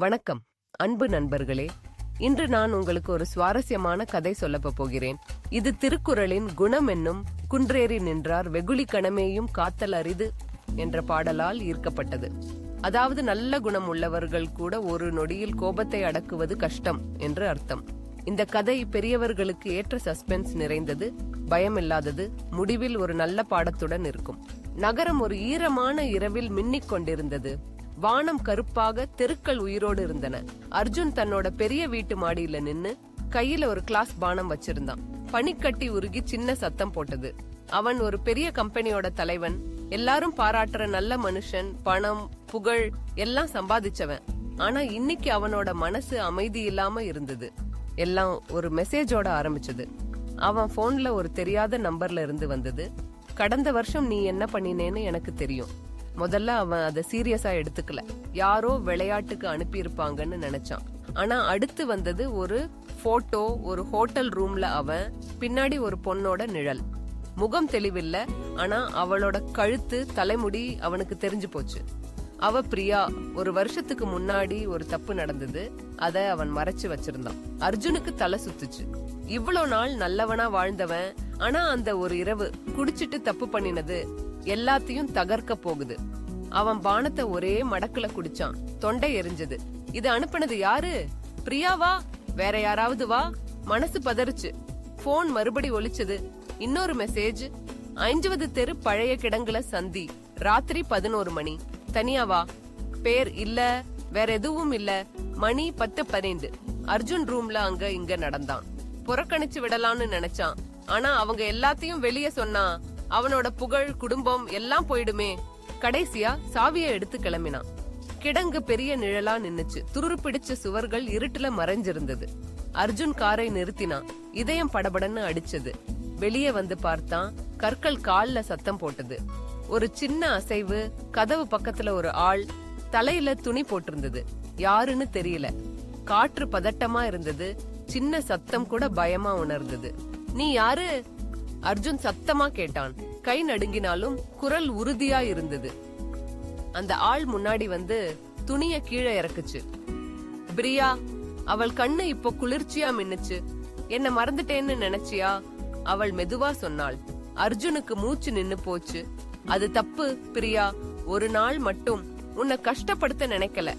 வணக்கம். அன்பு நண்பர்களே இன்று நான் உங்களுக்கு ஒரு சுவாரஸ்யமான கதை சொல்லப் போகிறேன். இது திருக்குறளின் குணம் என்னும் குன்றேறி நின்றார் வெகுளி கணமேயும் காத்தல் அரிது என்ற பாடலால் ஈர்க்கப்பட்டது. அதாவது நல்ல குணம் உள்ளவர்கள் கூட ஒரு நொடியில் கோபத்தை அடக்குவது கஷ்டம் என்று அர்த்தம். இந்த கதை பெரியவர்களுக்கு ஏற்ற சஸ்பென்ஸ் நிறைந்தது பயமில்லாதது முடிவில் ஒரு நல்ல பாடத்துடன் இருக்கும். நகரம் ஒரு ஈரமான இரவில் மின்னிக் கொண்டிருந்தது. வானம் கருப்பாக தெருக்கள் உயிரோடு இருந்தன. அர்ஜுன் தன்னோட பெரிய வீட்டு மாடியில நின்னு கையில ஒரு கிளாஸ் பானம் வச்சிருந்தான். பனிக்கட்டி உருகி சின்ன சத்தம் போட்டது. அவன் ஒரு பெரிய கம்பெனியோட தலைவன். எல்லாரும் பாராட்டுற நல்ல மனுஷன் பணம் புகழ் எல்லாம் சம்பாதிச்சவன். ஆனா இன்னைக்கு அவனோட மனசு அமைதி இல்லாம இருந்தது. எல்லாம் ஒரு மெசேஜோட ஆரம்பிச்சது. அவன் போன்ல ஒரு தெரியாத நம்பர்ல இருந்து வந்தது. கடந்த வருஷம் நீ என்ன பண்ணினேன்னு எனக்கு தெரியும். முதல்ல அவன் அதை சீரியஸா எடுத்துக்கல. யாரோ விளையாட்டுக்கு அனுப்பியிருப்பாங்கன்னு நினைச்சான். ஆனா அடுத்து வந்தது ஒரு போட்டோ ஒரு ஹோட்டல் ரூம்ல அவன் பின்னாடி ஒரு பொண்ணோட நிழல். முகம் தெளிவில்ல ஆனா அவளோட கழுத்து தலைமுடி அவனுக்கு தெரிஞ்சு போச்சு. அவ பிரியா ஒரு வருஷத்துக்கு முன்னாடி ஒரு தப்பு நடந்தது அத அவன் மறைச்சு வச்சிருந்தான். அர்ஜுனுக்கு தலை சுத்துச்சு. இவ்வளவு நாள் நல்லவனா வாழ்ந்தவன் ஆனா அந்த ஒரு இரவு குடிச்சிட்டு தப்பு பண்ணினது எல்லாத்தையும் தகர்க்க போகுது. அவன் பானத்தை ஒரே மடக்குல குடிச்சான். தொண்டை எரிஞ்சது. இது அனுப்புனது யாரு? பிரியாவா வேற யாராவது வா. மனசு பதறுச்சு. போன் மறுபடி ஒலிச்சது. இன்னொரு மெசேஜ். ஐஞ்சுவது தெரு பழைய கிடங்குல சந்தி. ராத்திரி பதினோரு மணி. தனியா வா. பேர் இல்ல. வேற எதுவும் இல்ல. மணி பத்து பன்னெண்டு அர்ஜுன் ரூம்ல அங்க இங்க நடந்தான். புறக்கணிச்சு விடலாம்னு நினைச்சான். ஆனா அவங்க எல்லாத்தையும் வெளியே சொன்னா அவனோட புகழ் குடும்பம் எல்லாம் போயிடுமே. கடைசியா சாவிய எடுத்து கிளம்பினான். கிடங்கு பெரிய நிழலா நின்னுச்சு. துருறு பிடிச்ச சுவர்கள் இருட்டுல மறைஞ்சிருந்தது. அர்ஜுன் காரை நிறுத்தினான். இதயம் படபடன்னு அடிச்சது. வெளியே வந்து பார்த்தான். கற்கள் கால்ல சத்தம் போட்டது. ஒரு சின்ன அசைவு கதவு பக்கத்துல ஒரு ஆள் தலையில துணி போட்டிருந்தது. யாருன்னு தெரியல. காற்று பதட்டமா இருந்தது. சின்ன சத்தம் கூட பயமா உணர்ந்தது. நீ யாரு? அர்ஜுன் சத்தமா கேட்டான். கை நடுங்கினாலும் குரல் உறுதியா இருந்தது அந்த ஆள் முன்னாடி வந்து துணிய கீழே இறக்குச்சு. பிரியா அவள் கண்ணு இப்போ குளிர்ச்சியா மின்னுச்சு. என்ன மறந்துட்டேன்னு நினைச்சியா? அவள் மெதுவா சொன்னாள். அர்ஜுனுக்கு மூச்சு நின்னு போச்சு. அது தப்பு பிரியா. ஒரு நாள் மட்டும். உன்னை கஷ்டப்படுத்த நினைக்கல.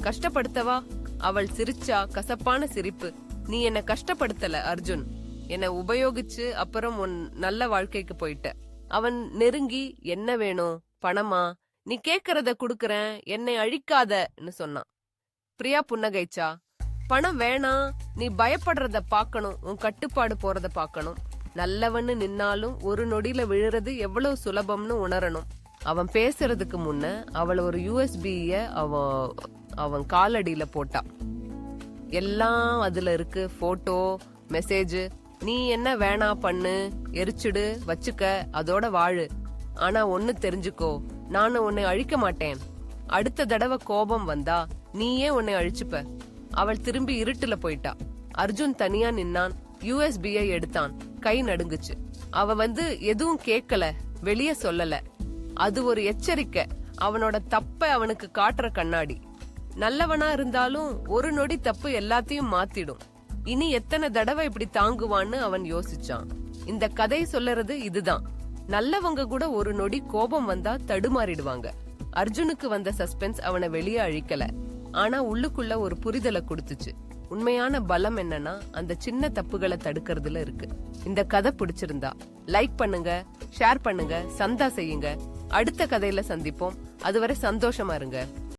கஷ்டப்படுத்தவா? அவள் சிரிச்சா கசப்பான சிரிப்பு. நீ என்ன கஷ்டப்படுத்தல அர்ஜுன். என்ன உபயோகிச்சு அப்புறம் உன் நல்ல வாழ்க்கைக்கு போயிட்ட. அவன் நெருங்கி என்ன வேணும்? பணமா? நீ கேக்குறத குடுக்கறேன். என்னை அழிக்காதன்னு சொன்னான். பிரியா புன்னகைச்சா? பணம் வேணாம் நீ பயப்படுறத பாக்கணும். உன் கட்டுப்பாடு போறத பாக்கணும். நல்லவன்னு நின்னாலும் ஒரு நொடியில விழுறது எவ்வளவு சுலபம்னு உணரணும். அவன் பேசுறதுக்கு முன்ன அவள் ஒரு யூஎஸ்பிய அவன் அவன் காலடியில போட்டான் எல்லாம் அதுல இருக்கு. போட்டோ மெசேஜ் நீ என்ன வேணா பண்ணு எரிச்சுடு வச்சுக்க அதோட வாழு. ஆனா ஒன்னு தெரிஞ்சுக்கோ நானும் உன்னை அழிக்க மாட்டேன். அடுத்த தடவை கோபம் வந்தா நீயே உன்னை அழிச்சுப்ப. அவள் திரும்பி இருட்டுல போயிட்டா. அர்ஜுன் தனியா நின்னான். யூஎஸ்பியை எடுத்தான். கை நடுங்குச்சு. அவ வந்து எதுவும் கேட்கல வெளிய சொல்லல. அது ஒரு எச்சரிக்கை. அவனோட தப்ப அவனுக்கு காட்டுற கண்ணாடி. நல்லவனா இருந்தாலும் ஒரு நொடி தப்பு எல்லாத்தையும் மாத்திடும். இனி எத்தனை தடவை இப்படி தாங்குவான்னு அவன் யோசிச்சான். இந்த கதை சொல்லறது இதுதான். நல்லவங்க கூட ஒரு நொடி கோபம் வந்தா தடுமாறிடுவாங்க. அர்ஜுனுக்கு வந்த சஸ்பென்ஸ் அவனை வெளியே அழிக்கல. ஆனா உள்ளுக்குள்ள ஒரு புரிதலை கொடுத்துச்சு. உண்மையான பலம் என்னன்னா அந்த சின்ன தப்புகளை தடுக்கிறதுல இருக்கு. இந்த கதை பிடிச்சிருந்தா லைக் பண்ணுங்க ஷேர் பண்ணுங்க சந்தா செய்யுங்க. அடுத்த கதையில சந்திப்போம். அதுவரை சந்தோஷமா இருங்க.